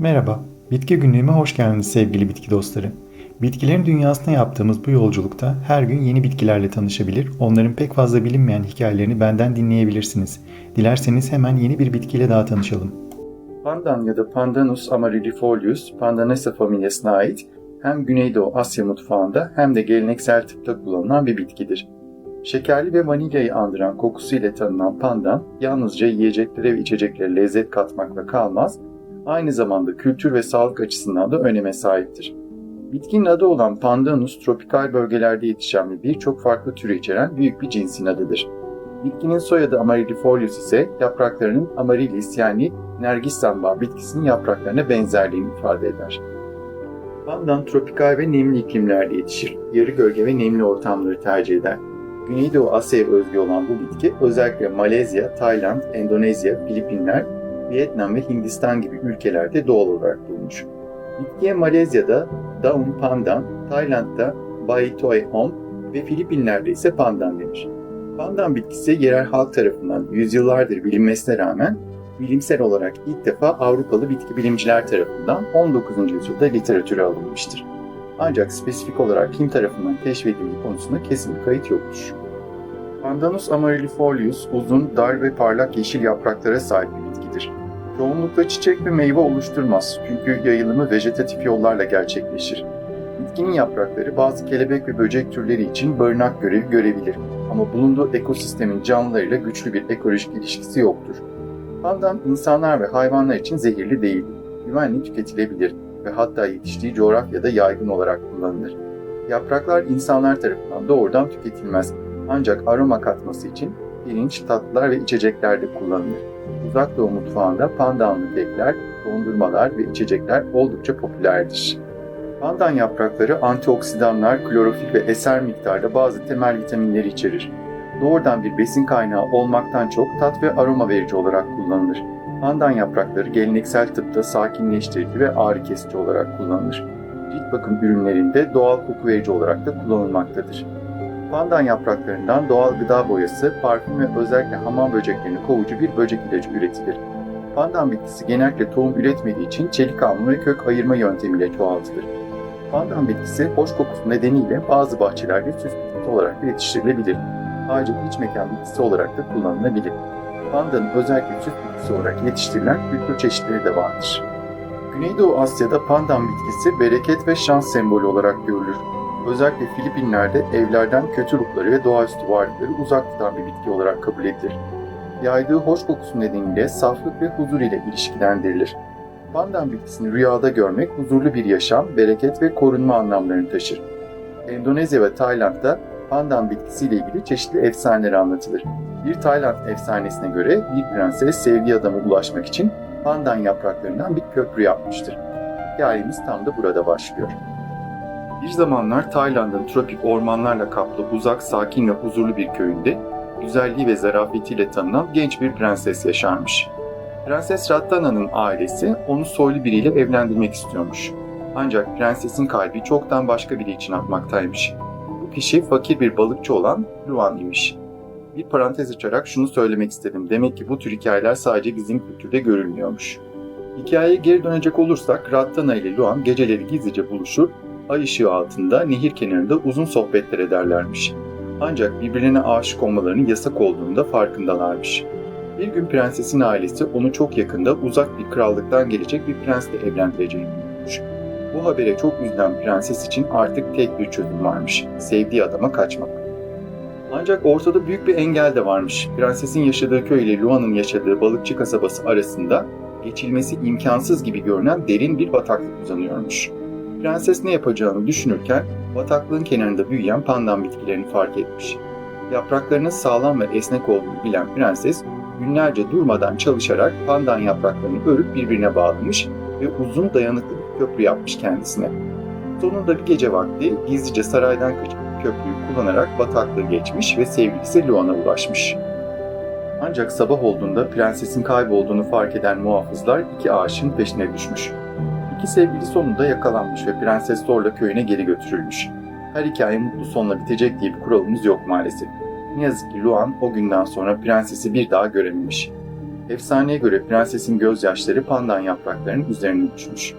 Merhaba, Bitki Günlüğü'me hoş geldiniz sevgili bitki dostları. Bitkilerin dünyasına yaptığımız bu yolculukta her gün yeni bitkilerle tanışabilir, onların pek fazla bilinmeyen hikayelerini benden dinleyebilirsiniz. Dilerseniz hemen yeni bir bitkiyle daha tanışalım. Pandan ya da Pandanus amaryllifolius Pandanacea familyasına ait hem Güneydoğu Asya mutfağında hem de geleneksel tıpta kullanılan bir bitkidir. Şekerli ve vanilyayı andıran kokusu ile tanınan pandan yalnızca yiyeceklere ve içeceklere lezzet katmakla kalmaz, aynı zamanda kültür ve sağlık açısından da öneme sahiptir. Bitkinin adı olan Pandanus tropikal bölgelerde yetişen ve birçok farklı türü içeren büyük bir cinsin adıdır. Bitkinin soyadı Amaryllifolius ise yapraklarının amaryllis yani nergis sambağı bitkisinin yapraklarına benzerliğini ifade eder. Pandan tropikal ve nemli iklimlerde yetişir. Yarı gölge ve nemli ortamları tercih eder. Güneydoğu Asya'ya özgü olan bu bitki özellikle Malezya, Tayland, Endonezya, Filipinler, Vietnam ve Hindistan gibi ülkelerde doğal olarak bulunur. Bitkiye Malezya'da Daun pandan, Tayland'da Bai Toi Hom ve Filipinler'de ise pandan denir. Pandan bitkisi yerel halk tarafından yüzyıllardır bilinmesine rağmen bilimsel olarak ilk defa Avrupalı bitki bilimciler tarafından 19. yüzyılda literatüre alınmıştır. Ancak spesifik olarak kim tarafından keşfedildiği konusunda kesin bir kayıt yoktur. Pandanus amaryllifolius uzun, dar ve parlak yeşil yapraklara sahip bir bitkidir. Çoğunlukla çiçek ve meyve oluşturmaz çünkü yayılımı vejetatif yollarla gerçekleşir. Bitkinin yaprakları bazı kelebek ve böcek türleri için barınak görevi görebilir ama bulunduğu ekosistemin canlılarıyla güçlü bir ekolojik ilişkisi yoktur. Pandan insanlar ve hayvanlar için zehirli değil, güvenli tüketilebilir ve hatta yetiştiği coğrafyada yaygın olarak kullanılır. Yapraklar insanlar tarafından doğrudan tüketilmez ancak aroma katması için pirinç, tatlılar ve içeceklerde kullanılır. Uzak Doğu mutfağında pandanlı kekler, dondurmalar ve içecekler oldukça popülerdir. Pandan yaprakları antioksidanlar, klorofil ve eser miktarda bazı temel vitaminleri içerir. Doğrudan bir besin kaynağı olmaktan çok tat ve aroma verici olarak kullanılır. Pandan yaprakları geleneksel tıpta sakinleştirici ve ağrı kesici olarak kullanılır. Cilt bakım ürünlerinde doğal koku verici olarak da kullanılmaktadır. Pandan yapraklarından doğal gıda boyası, parfüm ve özellikle hamam böceklerini kovucu bir böcek ilacı üretilir. Pandan bitkisi genellikle tohum üretmediği için çelik alma ve kök ayırma yöntemiyle çoğaltılır. Pandan bitkisi hoş kokusu nedeniyle bazı bahçelerde süs bitkisi olarak da yetiştirilebilir. Ayrıca iç mekan bitkisi olarak da kullanılabilir. Pandanın özellikle süs bitkisi olarak yetiştirilen kültür çeşitleri de vardır. Güneydoğu Asya'da pandan bitkisi bereket ve şans sembolü olarak görülür. Özellikle Filipinler'de evlerden kötü ruhları ve doğaüstü varlıkları uzak tutan bir bitki olarak kabul edilir. Yaydığı hoş kokusu nedeniyle saflık ve huzur ile ilişkilendirilir. Pandan bitkisini rüyada görmek huzurlu bir yaşam, bereket ve korunma anlamlarını taşır. Endonezya ve Tayland'da pandan bitkisiyle ilgili çeşitli efsaneler anlatılır. Bir Tayland efsanesine göre bir prenses sevdiği adama ulaşmak için pandan yapraklarından bir köprü yapmıştır. Hikayemiz tam da burada başlıyor. Bir zamanlar Tayland'ın tropik ormanlarla kaplı uzak, sakin ve huzurlu bir köyünde güzelliği ve zarafetiyle tanınan genç bir prenses yaşarmış. Prenses Rattana'nın ailesi onu soylu biriyle evlendirmek istiyormuş. Ancak prensesin kalbi çoktan başka biri için atmaktaymış. Bu kişi fakir bir balıkçı olan Luan imiş. Bir parantez açarak şunu söylemek istedim. Demek ki bu tür hikayeler sadece bizim kültürde görülmüyormuş. Hikayeye geri dönecek olursak Rattana ile Luan geceleri gizlice buluşur, ay ışığı altında nehir kenarında uzun sohbetler ederlermiş. Ancak birbirine aşık olmalarının yasak olduğunda farkındalarmış. Bir gün prensesin ailesi onu çok yakında uzak bir krallıktan gelecek bir prensle evlendireceğini duymuş. Bu habere çok üzülen prenses için artık tek bir çözüm varmış. Sevdiği adama kaçmak. Ancak ortada büyük bir engel de varmış. Prensesin yaşadığı köy ile Luan'ın yaşadığı balıkçı kasabası arasında geçilmesi imkansız gibi görünen derin bir bataklık uzanıyormuş. Prenses ne yapacağını düşünürken bataklığın kenarında büyüyen pandan bitkilerini fark etmiş. Yapraklarının sağlam ve esnek olduğunu bilen prenses günlerce durmadan çalışarak pandan yapraklarını örüp birbirine bağlamış ve uzun dayanıklı bir köprü yapmış kendisine. Sonunda bir gece vakti gizlice saraydan kaçıp köprüyü kullanarak bataklığı geçmiş ve sevgilisi Luan'a ulaşmış. Ancak sabah olduğunda prensesin kaybolduğunu fark eden muhafızlar iki aşığın peşine düşmüş. İki sevgili sonunda yakalanmış ve prenses zorla köyüne geri götürülmüş. Her hikaye mutlu sonla bitecek diye bir kuralımız yok maalesef. Ne yazık ki Luan o günden sonra prensesi bir daha görememiş. Efsaneye göre prensesin gözyaşları pandan yapraklarının üzerine düşmüş.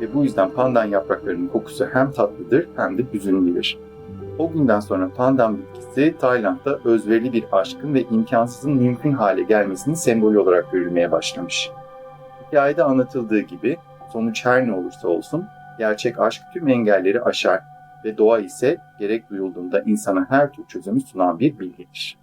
Ve bu yüzden pandan yapraklarının kokusu hem tatlıdır hem de hüzünlüdür. O günden sonra pandan bitkisi Tayland'da özverili bir aşkın ve imkansızın mümkün hale gelmesinin sembolü olarak görülmeye başlamış. Hikayede anlatıldığı gibi sonuç her ne olursa olsun gerçek aşk tüm engelleri aşar ve doğa ise gerek duyulduğunda insana her tür çözümü sunan bir bilgidir.